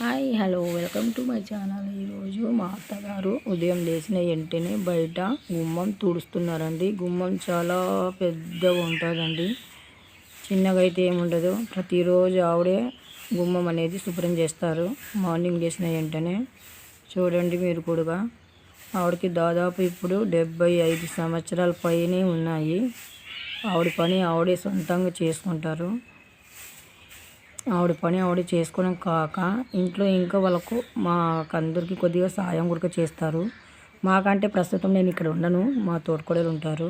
Hi hello welcome to my channel. ఈరోజు మా అత్తగారు ఉదయం లేచిన వెంటనే బయట గుమ్మం తుడుస్తున్నారండి. గుమ్మం చాలా పెద్దగా ఉంటుందండి. చిన్నగా అయితే ఏముండదు ప్రతిరోజు ఆవిడే గుమ్మం అనేది శుభ్రం చేస్తారు. మార్నింగ్ లేచిన వెంటనే చూడండి మీరు కూడా ఆవిడకి దాదాపు ఇప్పుడు డెబ్బై ఐదు సంవత్సరాల పైనే ఉన్నాయి. ఆవిడ పని ఆవిడే సొంతంగా చేసుకుంటారు. ఆవిడ పని ఆవిడ చేసుకోవడం కాక ఇంట్లో ఇంకా వాళ్ళకు మాకందరికి కొద్దిగా సాయం కూడా చేస్తారు. మాకంటే ప్రస్తుతం నేను ఇక్కడ ఉండను. మా తోడుకోడలు ఉంటారు.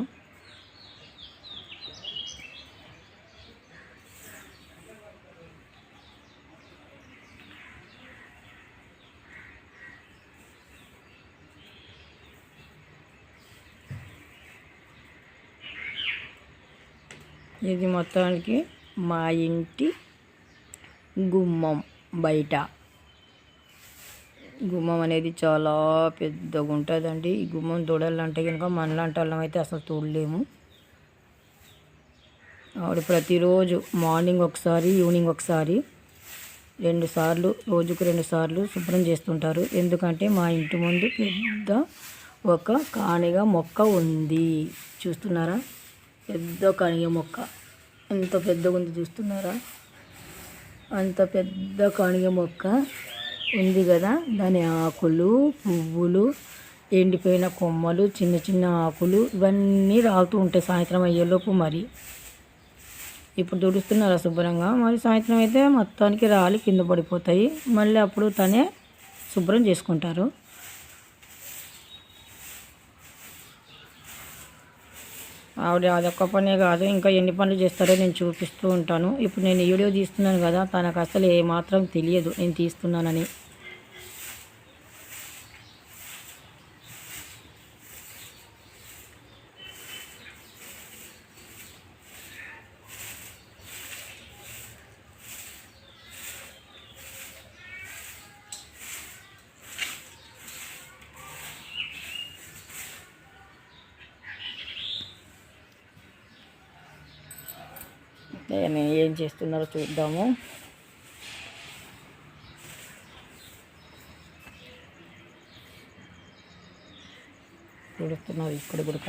ఇది మొత్తానికి మా ఇంటి గుమ్మం బయట. గుమ్మం అనేది చాలా పెద్దగా ఉంటుందండి ఈ గుమ్మం తోడాలంటే కనుక మనలాంటి వాళ్ళం అయితే అసలు తోడలేము ఆవిడ ప్రతిరోజు మార్నింగ్ ఒకసారి ఈవినింగ్ ఒకసారి రెండు సార్లు రోజుకు రెండు సార్లు శుభ్రం చేస్తుంటారు. ఎందుకంటే మా ఇంటి ముందు పెద్ద ఒక కానిగ మొక్క ఉంది. చూస్తున్నారా? పెద్ద కానిగ మొక్క. ఎంత పెద్దగా ఉంది చూస్తున్నారా? అంత పెద్ద కానిగ మొక్క ఉంది కదా. దాని ఆకులు పువ్వులు ఎండిపోయిన కొమ్మలు చిన్న చిన్న ఆకులు ఇవన్నీ రాలుతూ ఉంటాయి సాయంత్రం అయ్యేలోపు మరి. ఇప్పుడు తుడుస్తున్నారు శుభ్రంగా? మరి సాయంత్రం అయితే మొత్తానికి రాలి కింద పడిపోతాయి. మళ్ళీ అప్పుడు తనే శుభ్రం చేసుకుంటారు. ఆవిడ అదొక్క పనే కాదు ఇంకా ఎన్ని పనులు చేస్తారో నేను చూపిస్తూ ఉంటాను. ఇప్పుడు నేను ఈ వీడియో తీస్తున్నాను కదా తనకు అసలు ఏమాత్రం తెలియదు నేను తీస్తున్నానని. నేను ఏం చేస్తున్నారో చూద్దాము. చూడుతున్నారు ఇక్కడ గుడక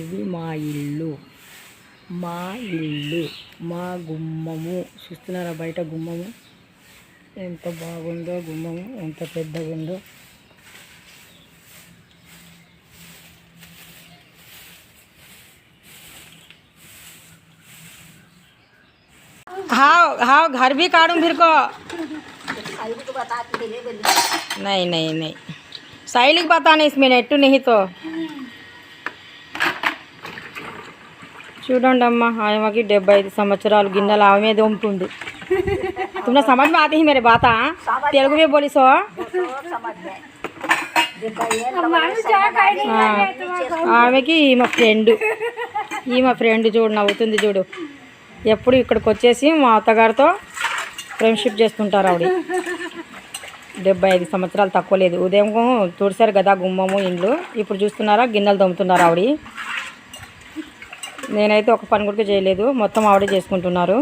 ఇది మా ఇల్లు. మా ఇల్లు. మా గుమ్మము. చూస్తున్నారా బయట గుమ్మము? ఎంత బాగుందో గుమ్మము ఎంత పెద్దగా ఉందో हाँ हाँ घर भी काटूं फिर को नहीं नहीं नहीं साइली को बताना इसमें नेट नहीं तो చూడండి అమ్మ ఆమెకి డెబ్బై ఐదు సంవత్సరాలు గిన్నెలు ఆమె దొమ్ముతుంది तुमने समझ में आती ही मेरे बात हाँ तेलुगु में बोली सो ఆమెకి ఈమె ఫ్రెండ్ ఈమె ఫ్రెండ్ చూడు నవ్వుతుంది చూడు ఎప్పుడు ఇక్కడికి వచ్చేసి మా అత్తగారితో ఫ్రెండ్షిప్ చేస్తుంటారు ఆవిడ డెబ్బై ఐదు సంవత్సరాలు తక్కువ లేదు ఉదయం తుడిసారు కదా గుమ్మము ఇండ్లు ఇప్పుడు చూస్తున్నారా గిన్నెలు దొమ్ముతున్నారు ఆవిడ నేనైతే ఒక పని కూడా చేయలేదు మొత్తం ఆవిడే చేసుకుంటున్నారు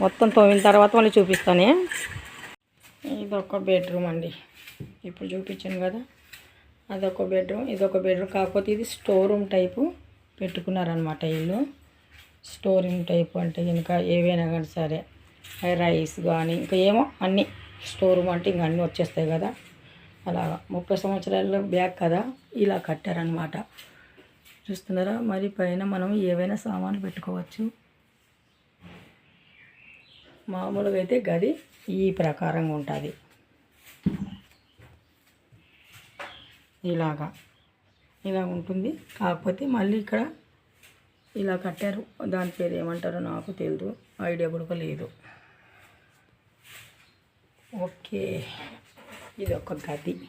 మొత్తం తోమిన తర్వాత మళ్ళీ చూపిస్తానే. ఇది ఒక బెడ్రూమ్ అండి. ఇప్పుడు చూపించాను కదా. అదొక బెడ్రూమ్ ఇదొక బెడ్రూమ్. కాకపోతే ఇది స్టోర్ రూమ్ టైపు పెట్టుకున్నారనమాట ఇల్లు. స్టోర్ రూమ్ టైపు అంటే ఇంకా ఏవైనా కానీ సరే రైస్ కానీ ఇంకా ఏమో అన్నీ స్టోర్ రూమ్ అంటే ఇంకా అన్నీ వచ్చేస్తాయి కదా. అలాగా. ముప్పై సంవత్సరాల బ్యాగ్ కదా ఇలా కట్టారనమాట చూస్తున్నారా? మరి పైన మనం ఏవైనా సామాన్లు పెట్టుకోవచ్చు. మామూలుగా అయితే గది ఈ ప్రకారంగా ఉంటుంది. ఇలాగా. ఇలా ఉంటుంది. కాకపోతే మళ్ళీ ఇక్కడ ఇలా కట్టారు. దాని పేరు ఏమంటారో నాకు తెలియదు ఐడియా కూడా లేదు. ఓకే. ఇది ఒక గది.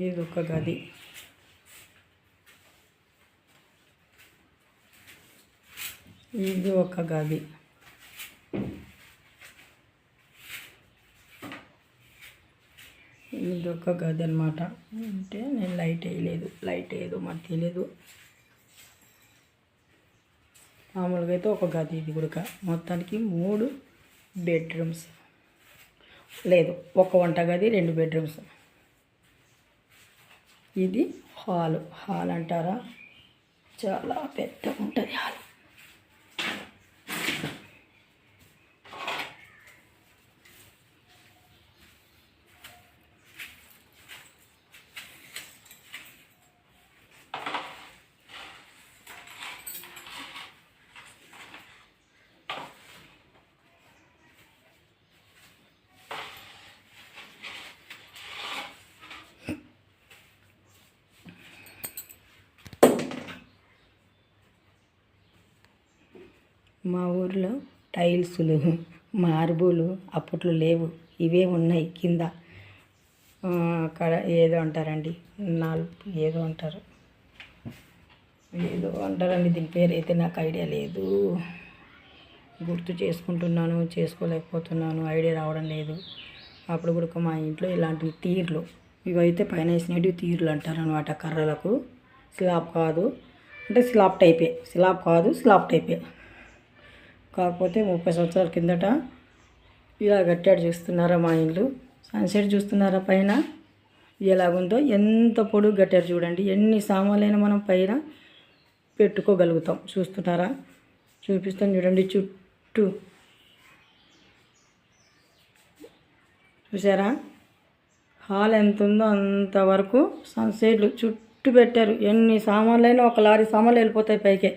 ఇది ఒక గది. ఇది ఒక గది. ఇది ఒక గది అనమాట అంటే నేను లైట్ వేయలేదు. లైట్ ఏదో మరి తెలియదు మామూలుగా అయితే ఒక గది ఇది కూడా మొత్తానికి మూడు బెడ్రూమ్స్. లేదు ఒక వంట గది రెండు బెడ్రూమ్స్. ఇది హాల్. హాల్ అంటారా? చాలా పెద్ద ఉంటుంది హాల్. మా ఊర్లో టైల్సులు మార్బులు అప్పట్లో లేవు. ఇవే ఉన్నాయి కింద. అక్కడ ఏదో అంటారండి. నాలుగు ఏదో అంటారు. ఏదో అంటారండి. దీని పేరు అయితే నాకు ఐడియా లేదు. గుర్తు చేసుకుంటున్నాను చేసుకోలేకపోతున్నాను. ఐడియా రావడం లేదు. అప్పుడు కూడా మా ఇంట్లో ఇలాంటివి తీర్లు. ఇవైతే పైన వేసినవి తీర్లు అంటారు అనమాట కర్రలకు. స్లాబ్ కాదు. అంటే స్లాబ్ టైపే. స్లాబ్ కాదు స్లాబ్ టైపే. కాకపోతే ముప్పై సంవత్సరాల కిందట ఇలా కట్టాడు చూస్తున్నారా మా ఇల్లు సన్సెట్ చూస్తున్నారా పైన? ఎలాగుందో? ఎంత పొడుగు కట్టారు చూడండి. ఎన్ని సామాన్లైనా మనం పైన పెట్టుకోగలుగుతాం. చూస్తున్నారా? చూపిస్తాం చూడండి చుట్టూ. చూసారా హాల్ ఎంత ఉందో అంతవరకు సన్సెట్లు చుట్టూ పెట్టారు. ఎన్ని సామాన్లైనా ఒక లారీ సామాన్లు వెళ్ళిపోతాయి పైకే.